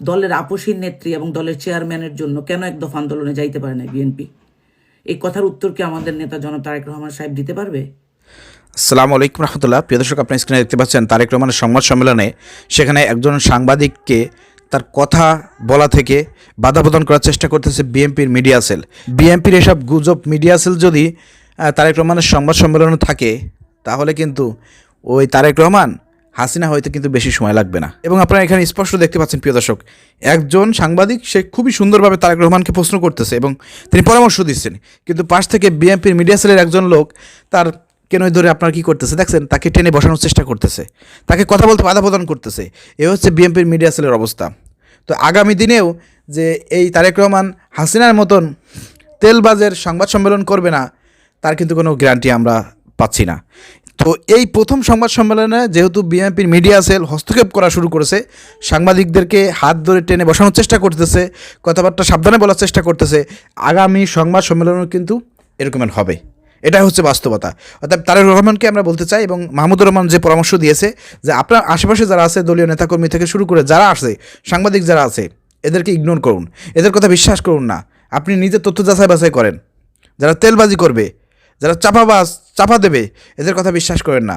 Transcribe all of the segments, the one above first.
দলের আপসীর নেত্রী এবং দলের চেয়ারম্যানের জন্য কেন এক দফা আন্দোলনে যাইতে পারে না বিএনপি? এই কথার উত্তর কি আমাদের নেতা জনাব তারেক রহমান সাহেব দিতে পারবে? আসসালামু আলাইকুম রহমতুল্লাহ। প্রিয় দর্শক, আপনার স্ক্রিনে দেখতে পাচ্ছেন তারেক রহমানের সংবাদ সম্মেলনে সেখানে একজন সাংবাদিককে তার কথা বলা থেকে বাধা প্রদান করার চেষ্টা করতেছে বিএনপির মিডিয়া সেল বিএনপির এসব গুজব মিডিয়া সেল যদি তারেক রহমানের সংবাদ সম্মেলনে থাকে, তাহলে কিন্তু ওই তারেক রহমান হাসিনা হয়তো কিন্তু বেশি সময় লাগবে না। এবং আপনারা এখানে স্পষ্ট দেখতে পাচ্ছেন, প্রিয় দর্শক, একজন সাংবাদিক, সে খুবই সুন্দরভাবে তারেক রহমানকে প্রশ্ন করতেছে এবং তিনি পরামর্শ দিচ্ছেন। কিন্তু পাশ থেকে বিএনপির মিডিয়া সেলের একজন লোক তার কেন ধরে আপনার কি করতেছে? দেখছেন, তাকে টেনে বসানোর চেষ্টা করতেছে। তাকে কথা বলতে বাধা প্রদান করতেছে। এ হচ্ছে বিএনপির মিডিয়া সেলের অবস্থা। তো আগামী দিনেও যে এই তারেক রহমান হাসিনার মতন তেলবাজের সংবাদ সম্মেলন করবে না, তার কিন্তু কোনো গ্যারান্টি আমরা পাচ্ছি না। তো এই প্রথম সংবাদ সম্মেলনে যেহেতু বিএনপির মিডিয়া সেল হস্তক্ষেপ করা শুরু করেছে, সাংবাদিকদেরকে হাত ধরে টেনে বসানোর চেষ্টা করতেছে, কথাবার্তা সাবধানে বলার চেষ্টা করতেছে, আগামী সংবাদ সম্মেলনও কিন্তু এরকমের হবে। এটাই হচ্ছে বাস্তবতা। অর্থাৎ তারেক রহমানকে আমরা বলতে চাই এবং মাহমুদুর রহমান যে পরামর্শ দিয়েছে যে আপনার আশেপাশে যারা আছে, দলীয় নেতাকর্মী থেকে শুরু করে যারা আছে, সাংবাদিক যারা আছে, এদেরকে ইগনোর করুন। এদের কথা বিশ্বাস করুন না। আপনি নিজের তথ্য যাচাই বাছাই করেন। যারা তেলবাজি করবে, যারা চাপাবাজ চাপা দেবে, এদের কথা বিশ্বাস করেন না।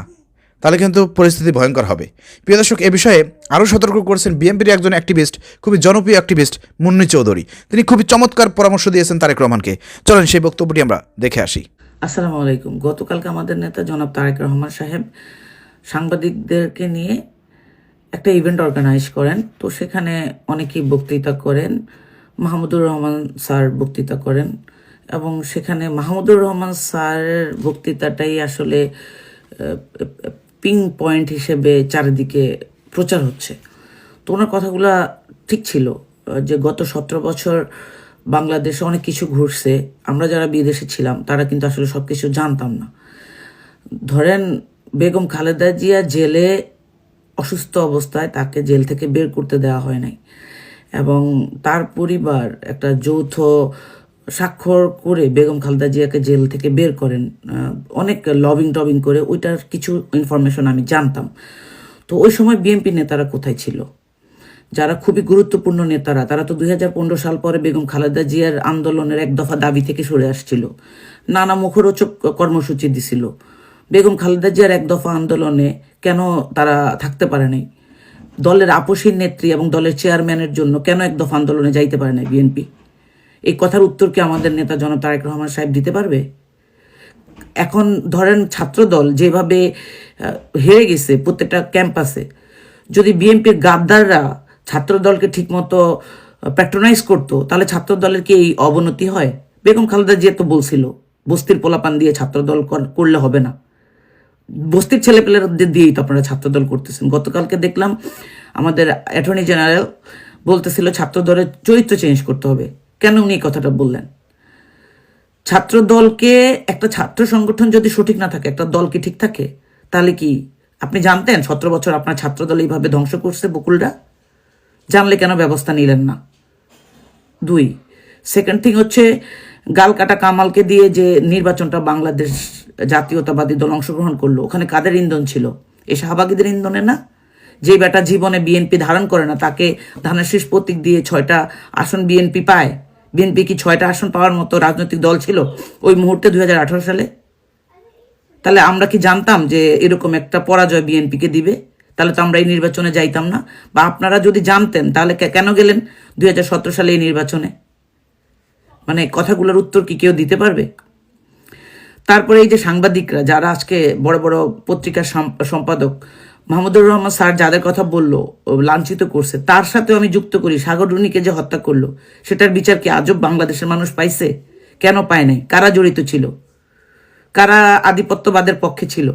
তাহলে কিন্তু পরিস্থিতি ভয়ঙ্কর হবে। প্রিয় দর্শক, এ বিষয়ে আরও সতর্ক করেছেন বিএনপির একজন অ্যাক্টিভিস্ট, খুবই জনপ্রিয় অ্যাক্টিভিস্ট মুন্নি চৌধুরী। তিনি খুবই চমৎকার পরামর্শ দিয়েছেন তারেক রহমানকে। চলেন সেই বক্তব্যটি আমরা দেখে আসি। আসসালামু আলাইকুম। গতকালকে আমাদের নেতা জনাব তারেক রহমান সাহেব সাংবাদিকদেরকে নিয়ে একটা ইভেন্ট অর্গানাইজ করেন। তো সেখানে অনেকেই বক্তৃতা করেন। মাহমুদুর রহমান স্যার বক্তৃতা করেন। এবং সেখানে মাহমুদুর রহমান স্যারের বক্তৃতাটাই আসলে পিং পয়েন্ট হিসেবে চারিদিকে প্রচার হচ্ছে। তো ওনার কথাগুলা ঠিক ছিল, যে গত সতেরো বছর বাংলাদেশে অনেক কিছু ঘুরছে, আমরা যারা বিদেশে ছিলাম, তারা কিন্তু আসলে সব কিছু জানতাম না। ধরেন, বেগম খালেদা জিয়া জেলে অসুস্থ অবস্থায় তাকে জেল থেকে বের করতে দেওয়া হয় নাই, এবং তার পরিবার একটা যৌথ স্বাক্ষর করে বেগম খালেদা জিয়াকে জেল থেকে বের করেন অনেক লবিং টবিং করে, ওইটার কিছু ইনফরমেশন আমি জানতাম। তো ওই সময় বিএনপি নেতারা কোথায় ছিল? যারা খুবই গুরুত্বপূর্ণ নেতারা, তারা তো দুই হাজার পনেরো সাল পরে বেগম খালেদা জিয়ার আন্দোলনের এক দফা দাবি থেকে সরে আসছিল। নানা মুখরোচক কর্মসূচি দিছিল। বেগম খালেদা জিয়ার এক দফা আন্দোলনে কেন তারা থাকতে পারে নাই? দলের আপসীর নেত্রী এবং দলের চেয়ারম্যানের জন্য কেন এক দফা আন্দোলনে যাইতে পারে নাই বিএনপি এই কথার উত্তর কি আমাদের নেতা জনাব তারেক রহমান সাহেব দিতে পারবে? এখন ধরেন ছাত্রদল যেভাবে হেরে গেছে প্রত্যেকটা ক্যাম্পাসে, যদি বিএনপির গাদ্দাররা ছাত্রদলকে ঠিকমতো প্যাট্রোনাইজ করতো, তাহলে ছাত্রদলের কি এই অবনতি হয়? বেগম খালেদা জিয়া তো বলছিল, বস্তির পোলাপান দিয়ে ছাত্রদল কর- করলে হবে না। বস্তির ছেলেপেলেদের দিয়েই তো আপনারা ছাত্রদল করতেছেন। গতকালকে দেখলাম আমাদের অ্যাটর্নি জেনারেল বলতেছিল ছাত্রদলের চরিত্র চেঞ্জ করতে হবে। কেন উনি এই কথাটা বললেন? ছাত্র দলকে, একটা ছাত্র সংগঠন যদি সঠিক না থাকে, একটা দল কি ঠিক থাকে? তাহলে কি, আপনি জানতেন সতেরো বছর আপনার ছাত্র দল এইভাবে ধ্বংস করছে বকুলরা? জানলে কেন ব্যবস্থা নিলেন না? দুই সেকেন্ড থিং হচ্ছে গাল কাটা কামালকে দিয়ে যে নির্বাচনটা বাংলাদেশ জাতীয়তাবাদী দল অংশগ্রহণ করল, ওখানে কাদের ইন্ধন ছিল? এ শাহবাগীদের ইন্ধনে না? যে বেটা জীবনে বিএনপি ধারণ করে না, তাকে ধানের শীষ প্রতীক দিয়ে ছয়টা আসন বিএনপি পায়। বিএনপি কি ছয়টা আসন পাওয়ার মতো রাজনৈতিক দল ছিল ওই মুহূর্তে দু হাজার আঠেরো সালে? তাহলে আমরা কি জানতাম যে এরকম একটা পরাজয় বিএনপিকে দিবে? তাহলে তো আমরা এই নির্বাচনে যাইতাম না। বা আপনারা যদি জানতেন, তাহলে কেন গেলেন দুই হাজার সতেরো সালে এই নির্বাচনে? মানে কথাগুলোর উত্তর কি কেউ দিতে পারবে? তারপরে এই যে সাংবাদিকরা, যারা আজকে বড় বড় পত্রিকার সম্পাদক মাহমুদুর রহমান স্যার যাদের কথা বলল লাঞ্ছিত করছে, তার সাথেও আমি যুক্ত করি সাগররুনিকে যে হত্যা করল, সেটার বিচার কি আজব বাংলাদেশের মানুষ পাইছে? কেন পায় নাই? কারা জড়িত ছিল? কারা আধিপত্যবাদের পক্ষে ছিল?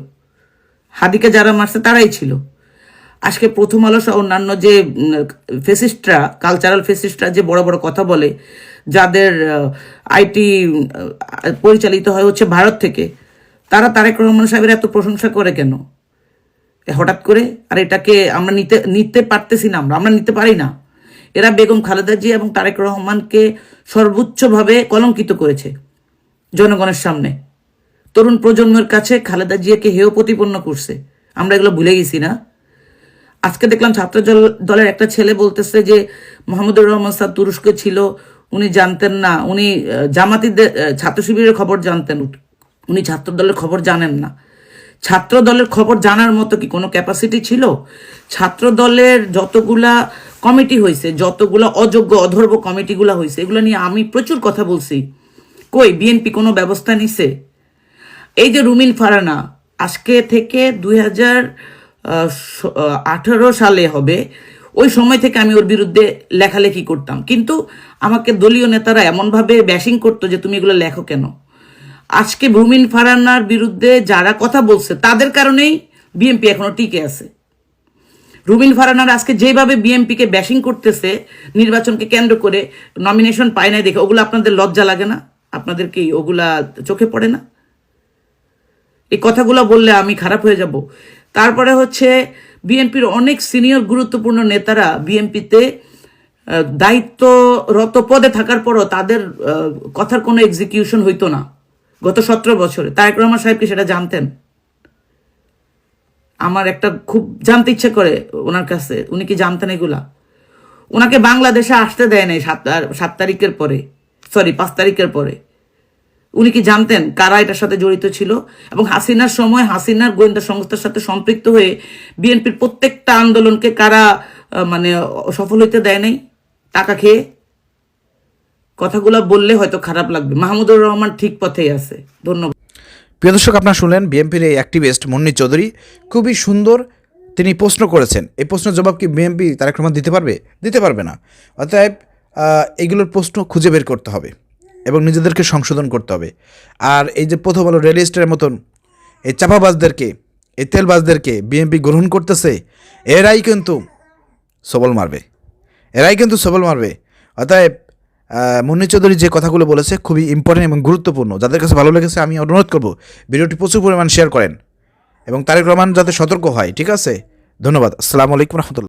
হাদিকে যারা মারছে, তারাই ছিল। আজকে প্রথম আলো সহ অন্যান্য যে ফেসিস্টরা কালচারাল ফেসিস্টরা যে বড় বড় কথা বলে, যাদের আইটি পরিচালিত হয় হচ্ছে ভারত থেকে, তারা তারেক রহমান সাহেবের এত প্রশংসা করে কেন? হঠাৎ করে, আর এটাকে আমরা নিতে নিতে পারতেছি না আমরা আমরা নিতে পারি না। এরা বেগম খালেদা জি এবং তারেক রহমানকে সর্বোচ্চভাবে কলঙ্কিত করেছে জনগণের সামনে। তরুণ প্রজন্মের কাছে খালেদা জিয়াকে হেয় প্রতিপন্ন করছে। আমরা এগুলো ভুলে গেছি না। আজকে দেখলাম ছাত্র দলের একটা ছেলে বলতেছে যে, মোহাম্মদুর রহমান স্যার তুরস্কে ছিল, উনি জানতেন না, উনি জামাতিদের ছাত্র শিবিরের খবর জানতেন। উনি ছাত্র দলের খবর জানেন না। ছাত্র দলের খবর জানার মতো কি কোনো ক্যাপাসিটি ছিল? ছাত্র দলের যতগুলা কমিটি হয়েছে যতগুলা অযোগ্য, অধর্ব কমিটিগুলা হয়েছে এগুলো নিয়ে আমি প্রচুর কথা বলছি। কই বিএনপি কোনো ব্যবস্থা নিছে? এই যে রুমিন ফারানা, আজকে থেকে দুই হাজার আঠারো সালে হবে, ওই সময় থেকে আমি ওর বিরুদ্ধে লেখালেখি করতাম। কিন্তু আমাকে দলীয় নেতারা এমনভাবে ব্যাশিং করতো যে, তুমি এগুলো লেখো কেন? আজকে রুমিন ফারানার বিরুদ্ধে যারা কথা বলছে, তাদের কারণেই বিএনপি এখনও টিকে আছে। রুবিন ফারানার আজকে যেভাবে বিএমপিকে ব্যাশিং করতেছে, নির্বাচনকে কেন্দ্র করে নমিনেশন পায় নাই দেখে, ওগুলো আপনাদের লজ্জা লাগে না? আপনাদের কি ওগুলা চোখে পড়ে না? এই কথাগুলো বললে আমি খারাপ হয়ে যাব। তারপরে হচ্ছে বিএনপির অনেক সিনিয়র গুরুত্বপূর্ণ নেতারা বিএনপিতে দায়িত্বরত পদে থাকার পরও তাদের কথার কোনো এক্সিকিউশন হইতো না। গত সতেরো বছরে। তারেক রহমান সাহেব কি সেটা জানতেন? আমার একটা খুব জানতে ইচ্ছে করে ওনার কাছে। উনি কি জানতেন এগুলা? ওনাকে বাংলাদেশে আসতে দেয় নাই সাত সাত তারিখের পরে। সরি পাঁচ তারিখের পরে। উনি কি জানতেন কারা এটার সাথে জড়িত ছিল? এবং হাসিনার সময় হাসিনার গোয়েন্দা সংস্থার সাথে সম্পৃক্ত হয়ে বিএনপির প্রত্যেকটা আন্দোলনকে কারা মানে সফল হইতে দেয় নাই? টাকা খেয়ে? কথাগুলো বললে হয়তো খারাপ লাগবে। মাহমুদুর রহমান ঠিক পথেই আছে। ধন্যবাদ। প্রিয় দর্শক আপনারা শুনলেন বিএনপির এই অ্যাক্টিভিস্ট মুন্নি চৌধুরী। খুবই সুন্দর তিনি প্রশ্ন করেছেন। এই প্রশ্নের জবাব কি বিএনপি তারেক রহমান দিতে পারবে? দিতে পারবে না। অতএব আহ, এইগুলোর প্রশ্ন খুঁজে বের করতে হবে এবং নিজেদেরকে সংশোধন করতে হবে। আর এই যে প্রথম আলো রেল স্টের মতন এই চাপাবাজদেরকে এই তেলবাজদেরকে বিএনপি গ্রহণ করতেছে এরাই কিন্তু সবল মারবে। এরাই কিন্তু সবল মারবে। অতএব মুন্নি চৌধুরী যে কথাগুলো বলেছে খুবই ইম্পর্টেন্ট এবং গুরুত্বপূর্ণ। যাদের কাছে ভালো লেগেছে আমি অনুরোধ করব ভিডিওটি প্রচুর পরিমাণ শেয়ার করেন এবং তারেক রহমান যাতে সতর্ক হয়, ঠিক আছে? ধন্যবাদ। আসসালামু আলাইকুম রহমতুল্লাহ।